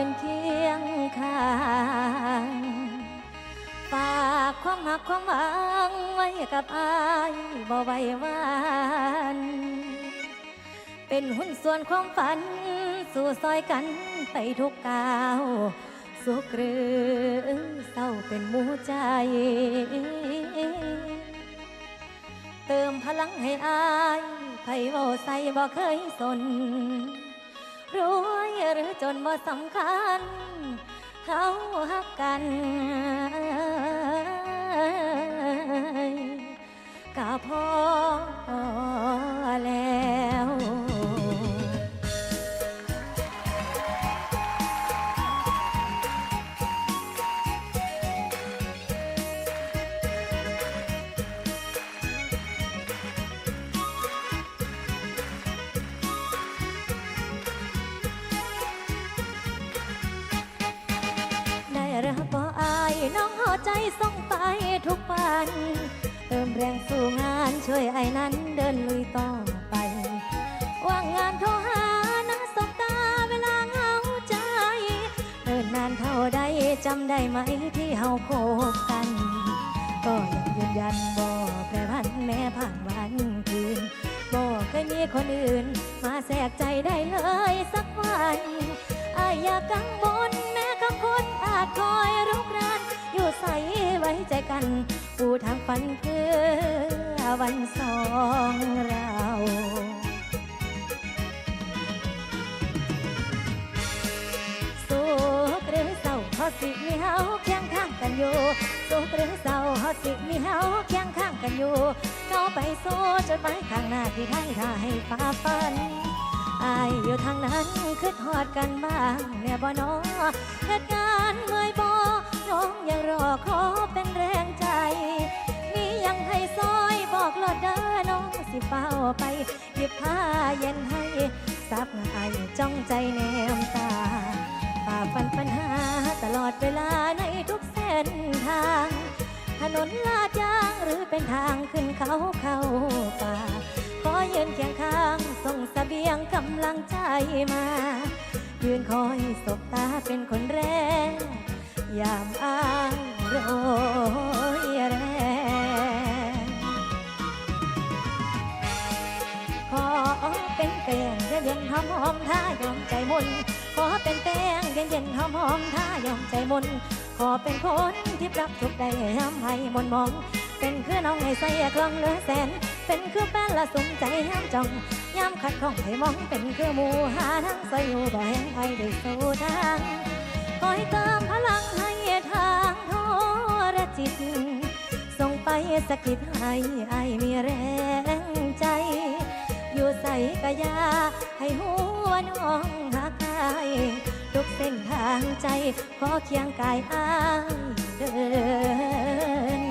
ยืนเคียงข้างฝากความหักความหวังไว้กับอายบ่ไวหวานเป็นหุ้นส่วนความฝัน สู่ซอยกันไปทุกก้าวสุขหรือเศร้าเป็นหมูใจ เติมพลังให้อายไผเว้าใส่บ่เคยสน รวยหรือจนบ่สำคัญเขาฮักกัน ใจส่งไปทุกวัน เติมแรงสู่งานช่วยไอ้นั้นเดินลุยต่อไป ว่างงานโทรหานั่งสบตาเวลาเหงาใจ เดินนานเท่าใดจำได้ไหมที่เฮาคบกัน ก็ยังยืนยันบ่แปรพันแม้ผ่านวันคืนบ่เคยมีคนอื่น มาแทรกใจได้เลยสักวันอายอย่ากังวลแม้คำคนอาจคอยรุกราน ใสไว้ใจกันปูทางฝันเพื่อวันสองเราสุขหรือเศร้าเขาสิมีเฮาเคียงข้างกันอยู่สุขหรือเศร้าเขาสิมีเฮาเคียงข้างกันอยู่ก้าวไปสู้จดหมายข้างหน้าที่ไทยท่าให้ฝ่าฟันอายอยู่ทางนั้นคิดฮอดกันบ้างแน่บ่นอเหตุการณ์เมื่อยบ่ น้องยังรอขอเป็นแรงใจ มียังให้ซอยบอกลอดเด้อน้องสิเฝ้าไปหยิบผ้าเย็นให้ซับไอายจ้องใจแนมตาฝ่าฟันปัญหาตลอดเวลาในทุกเส้นทาง ถนนลาดยางหรือเป็นทางขึ้นเขาเข้าป่าขอยืนเคียงข้างส่งเสบียงกำลังใจมา ยืนคอยสบตาเป็นคนแรก ยามอ้างโรยแรงขอเป็นแป้งเย็นๆหอมหอมท่ายอมใจมนขอเป็นแป้งเย็นเย็นๆหอมหอมท่ายอมใจมนขอเป็นคนที่ปรับทุกได้ย้ำให้มนมอง เป็นคือน้องให้ใส่เครื่องเหลือแสน เป็นคือแป้นละสมใจย้ำจองย้ำขัดข้องให้มองเป็นคือหมูหาทั้งใส่อยู่บ่แห้งไปได้สู่ทาง คอยเติมพลังให้ทางโทรจิต ส่งไปสะกิดให้ไอายมีแรงใจ อยู่ใส่กะยา ให้หัวน้องหักอายทุกเส้นทางใจ ขอเคียงกายอายเดิน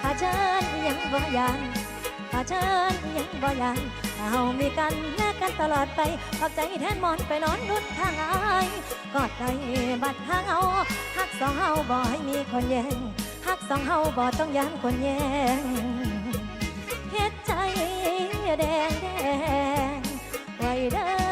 ถ้าเชิญยังบ่ยันถ้าเชิญยังบ่ยันเอามีกัน กันตลอดไปขอบใจแทนหมอนไปนอนนุ่นข้างอายกอดใจบัดห้างเอาหักสองเฮาบ่ให้มีคนแย่งหักสองเฮาบ่ต้องย้ำคนแย่งเฮ็ดใจแดงแดงไว้เด้อ